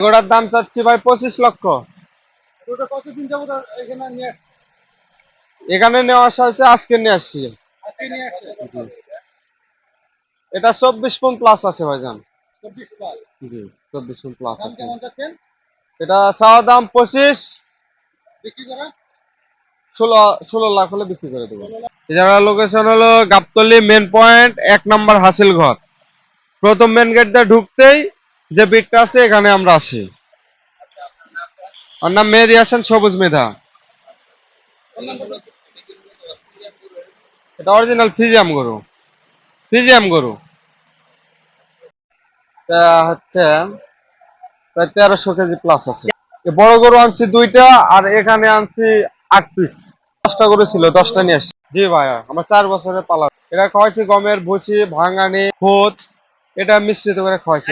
এগুলোর দাম চাচ্ছি ভাই পঁচিশ লক্ষ। কতদিন যাব এখানে নিয়ে এখানে নেওয়া আসা হয়েছে আজকে নিয়ে আসছি। এটা চব্বিশ পন প্লাস আছে ভাইজান জি চব্বিশ পন প্লাস আছে। এটা চাওয়া দাম পঁচিশ। ষোলো ষোলো লাখ হলে বিক্রি করে দেবো। এছাড়া লোকেশন হলো গাবতলি মেন পয়েন্ট এক নম্বর হাসিল ঘর প্রথম মেন গেট দিয়ে ঢুকতেই যে বিটটা আছে, এখানে আমরা আসি ওর নাম মেহেদি হাসান, সবুজ মেধা। এটা অরিজিনাল ফিজিয়াম গরু। ফিজিয়াম গরু। হচ্ছে প্রায় তেরোশো কেজি প্লাস আছে। বড় গরু আনছি দুইটা, আর এখানে আনছি আট পিস দশটা গরু ছিল, দশটা নিয়ে আসছি। জি ভাইয়া, আমার চার বছরের পালা। এটা খাওয়াইছি গমের ভুসি, ভাঙানি খোঁজ এটা মিশ্রিত করে খাওয়াইছি।